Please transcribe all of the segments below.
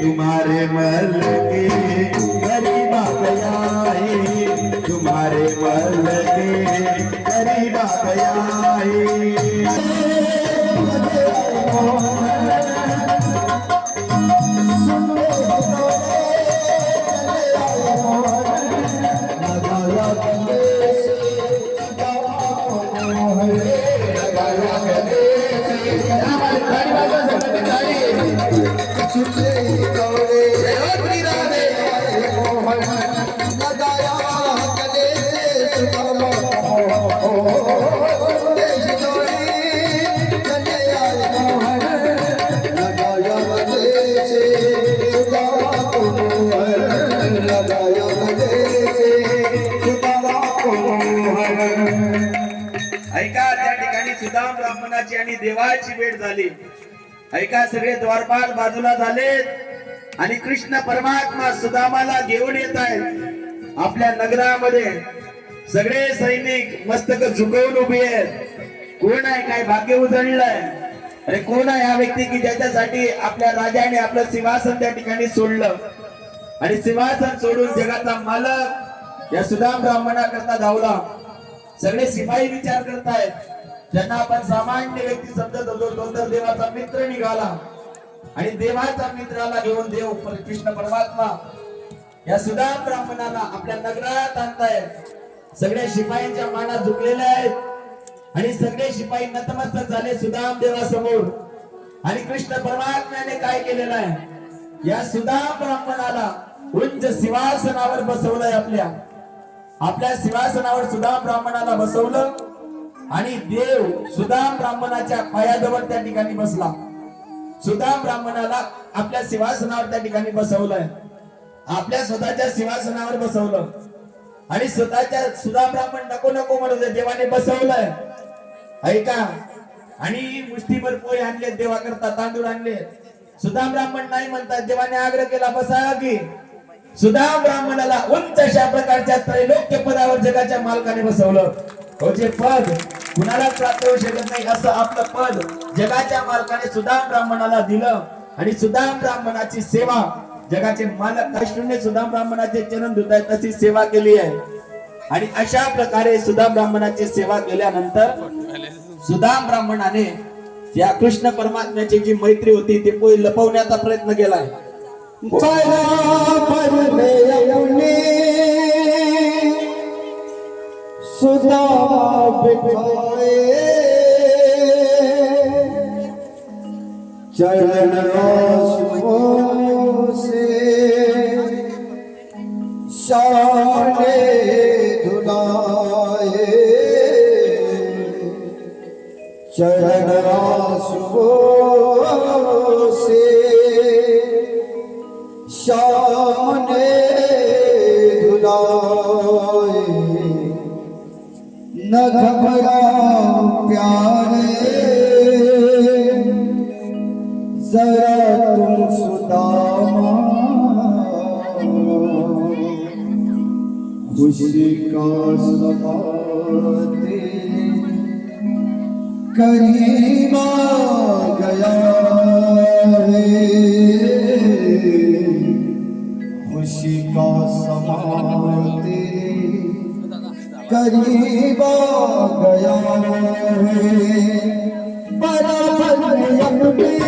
तुम्हारे मल के तुम्हारे मल के सुदाम ब्राह्मणाची आणि देवाची भेट झाली. ऐका सगळे द्वारपाल बाजूला झालेत आणि कृष्ण परमात्मा सुदामाला घेऊन येत आहेत. आपल्या नगरामध्ये सगळे सैनिक मस्तक झुकवून उभे आहेत. कोण आहे? काय भाग्य उजळलंय? अरे कोण आहे हा व्यक्ती की ज्याच्यासाठी आपल्या राजाने आपलं सिंहासन त्या ठिकाणी सोडलं? आणि सिंहासन सोडून जगाचा मालक या सुदाम ब्राह्मणाकरता धावला. सगळे शिपाई विचार करतायत. ज्यांना आपण सामान्य व्यक्ती समजत होतो तो तर देवाचा मित्र निघाला. आणि देवाचा मित्राला घेऊन देव कृष्ण परमात्मा या सुदाम ब्राह्मणाला आपल्या नगरात आणतायत. सगळ्या शिपायांच्या मानात झुकलेल्या आहेत. आणि सगळे शिपाई नतमस्तक झाले सुदाम देवासमोर आणि कृष्ण परमात्म्याने काय केलेलं आहे? या सुदाम ब्राह्मणाला उंच सिंहासनावर बसवलंय आपल्या. आपल्या सिंहासनावर सुदाम ब्राह्मणाला बसवलं. आणि देव सुदाम ब्राह्मणाच्या पायाजवळ त्या ठिकाणी बसला. सुदाम ब्राह्मणाला आपल्या सिंहासनावर त्या ठिकाणी बसवलंय. आपल्या स्वतःच्या सिंहासनावर बसवलं. आणि स्वतःच्या सुधा ब्राह्मण नको नको म्हणत देवाने बसवलंय. ऐका. आणि मुष्टीभर पोहे आणले देवा करता तांदूळ आणले सुदाम ब्राह्मण नाही म्हणतात देवाने आग्रह केला बसा की सुदाम ब्राह्मणाला उंच अशा प्रकारच्या त्रैलोक्य पदावर जगाच्या मालकाने बसवलं. हो जे पद कुणाला प्राप्त होऊ शकत नाही असं आपलं पद जगाच्या मालकाने सुदाम ब्राह्मणाला दिलं. आणि सुदाम ब्राह्मणाची सेवा जगाचे मालक विष्णूने सुदाम ब्राह्मणाचे चरण धुत तशी सेवा केली आहे. आणि अशा प्रकारे सुधा ब्राह्मणाची सेवा केल्यानंतर सुधा ब्राह्मणाने या कृष्ण परमात्म्याची जी मैत्री होती ती पोळी लपवण्याचा प्रयत्न केलाय. सुधा चरण शाने धुलाए चरण आंसुओं से शाने धुलाए न घबरा प्यारे जरा तुम सुदामा। खुशी का समा तेरे करीब गया है खुशी का समा तेरे करीब गया है बड़ा फल अपने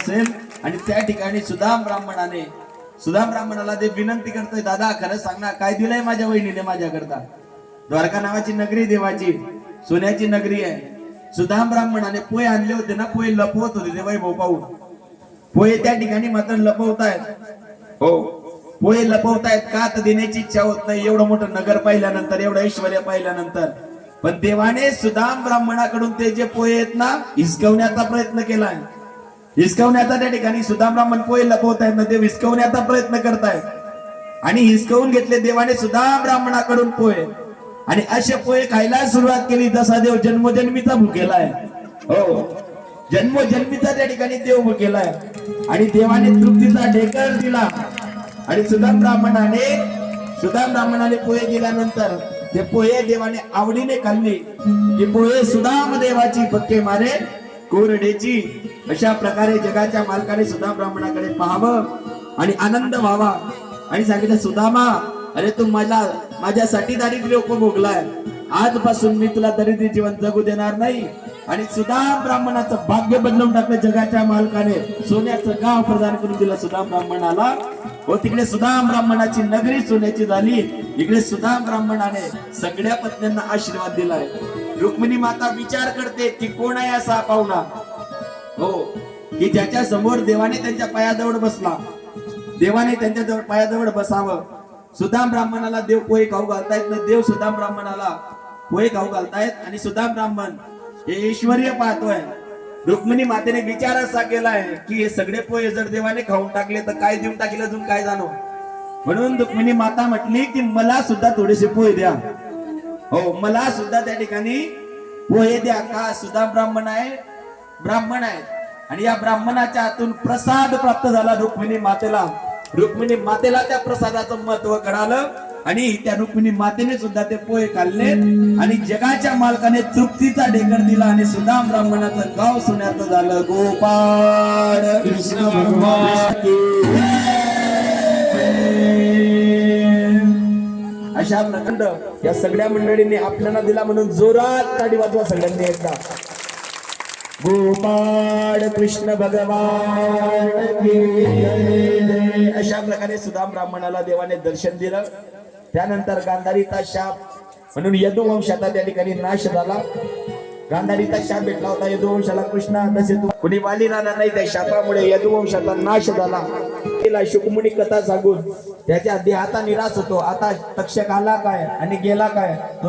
असेल. आणि त्या ठिकाणी सुदाम ब्राह्मणाने सुदाम ब्राह्मणाला ते विनंती करतोय दादा खरं सांग ना काय दिलंय माझ्या वहिनीने माझ्याकरता? द्वारका नावाची नगरी देवाची सोन्याची नगरी आहे. सुदाम ब्राह्मणाने पोहे आणले होते ना पोहे लपवत होते ते वैभव पाहून. पोहे त्या ठिकाणी मात्र लपवतायत. हो. पोहे लपवतायत का तर देण्याची इच्छा होत नाही. एवढं मोठं नगर पाहिल्यानंतर एवढं ऐश्वर पाहिल्यानंतर. पण देवाने सुदाम ब्राह्मणाकडून ते जे पोहे आहेत ना हिसकवण्याचा प्रयत्न केलाय. हिसकवण्याचा त्या ठिकाणी. सुदामराव ब्राह्मण पोहे लपवत आहेत म्हणजे ना ते हिसकवण्याचा प्रयत्न करतायत. आणि हिसकवून घेतले देवाने सुद्धा ब्राह्मणाकडून पोहे. आणि असे पोहे खायला सुरुवात केली जसा देव जन्मोजन्मीचा भुकेला आहे. हो. जन्मोजन्मीचा त्या ठिकाणी देव भुकेलाय आणि देवाने तृप्तीचा ढेकर दिला. आणि सुदाम ब्राह्मणाने सुदाम ब्राह्मणाने पोहे दिल्यानंतर ते पोहे देवाने आवडीने खाल्ले. की पोहे सुदाम देवाची पक्के मारे कोरडेची. अशा प्रकारे जगाच्या मालकाने सुद्धा ब्राह्मणाकडे पाहावं आणि आनंद व्हावा. आणि सांगितलं सुदामा अरे तू मला माझ्यासाठी दारिद्र्य उपभोगलाय. आजपासून मी तुला दरिद्री जीवन जगू देणार नाही. आणि सुदाम ब्राह्मणाचं भाग्य बदलून टाकलं जगाच्या मालकाने. सोन्याचं गाव प्रदान करून दिलं सुदाम ब्राह्मणाला. व तिकडे सुदाम ब्राह्मणाची नगरी सोन्याची झाली. इकडे सुदाम ब्राह्मणाने सगळ्या पत्न्यांना आशीर्वाद दिलाय. रुक्मिणी माता विचार करते की कोण आहे असा पाहुणा? हो की ज्याच्या समोर देवाने त्यांच्या पायाजवळ बसला. देवाने त्यांच्या जवळ पायाजवळ बसावं. सुदाम ब्राह्मणाला देव पोहे खाऊ घालतायत ना? देव सुदाम ब्राह्मणाला पोहे खाऊ घालतायत आणि सुदाम ब्राह्मण हे ऐश्वर्य पाहतोय. रुक्मिणी मातेने विचार असा केलाय की हे सगळे पोहे जर देवाने खाऊन टाकले तर काय देऊन टाकले अजून? काय जाणो? म्हणून रुक्मिणी माता म्हटली की मला सुद्धा थोडेसे पोहे द्या. हो मला सुद्धा त्या ठिकाणी पोहे द्या का सुद्धा ब्राह्मण आहे. ब्राह्मण आहे. आणि या ब्राह्मणाच्या हातून प्रसाद प्राप्त झाला रुक्मिणी मातेला. रुक्मिणी मातेला त्या प्रसादाचं महत्त्व कळालं आणि त्या रुक्मिणी मातेने सुद्धा ते पोहे खाल्ले आणि जगाच्या मालकाने तृप्तीचा ढेकर दिला आणि सुद्धा ब्राह्मणाचं गाव सोन्याचं झालं. गोपाळ कृष्ण भगवान. अशा प्रखंड या सगळ्या मंडळींनी आपल्याला दिला म्हणून जोरात ताडी वाजवा सगळ्यांनी एकदा. गोपाळ कृष्ण भगवान. अशा प्रकारे सुदाम ब्राह्मणाला देवाने दर्शन दिलं. त्यानंतर गांधारीचा शाप म्हणून यदुवंशाचा त्या ठिकाणी नाश झाला. गांधारीचा शाप भेटला होता यदुवंशाला कृष्णा तसे तू कुणी वाली राहणार नाही त्या शापामुळे यदुवंशाचा नाश झाला. तिला शुकमुनी कथा सांगून त्याच्या देहाचा निराश होतो. आता तक्षक आला काय आणि गेला काय? तो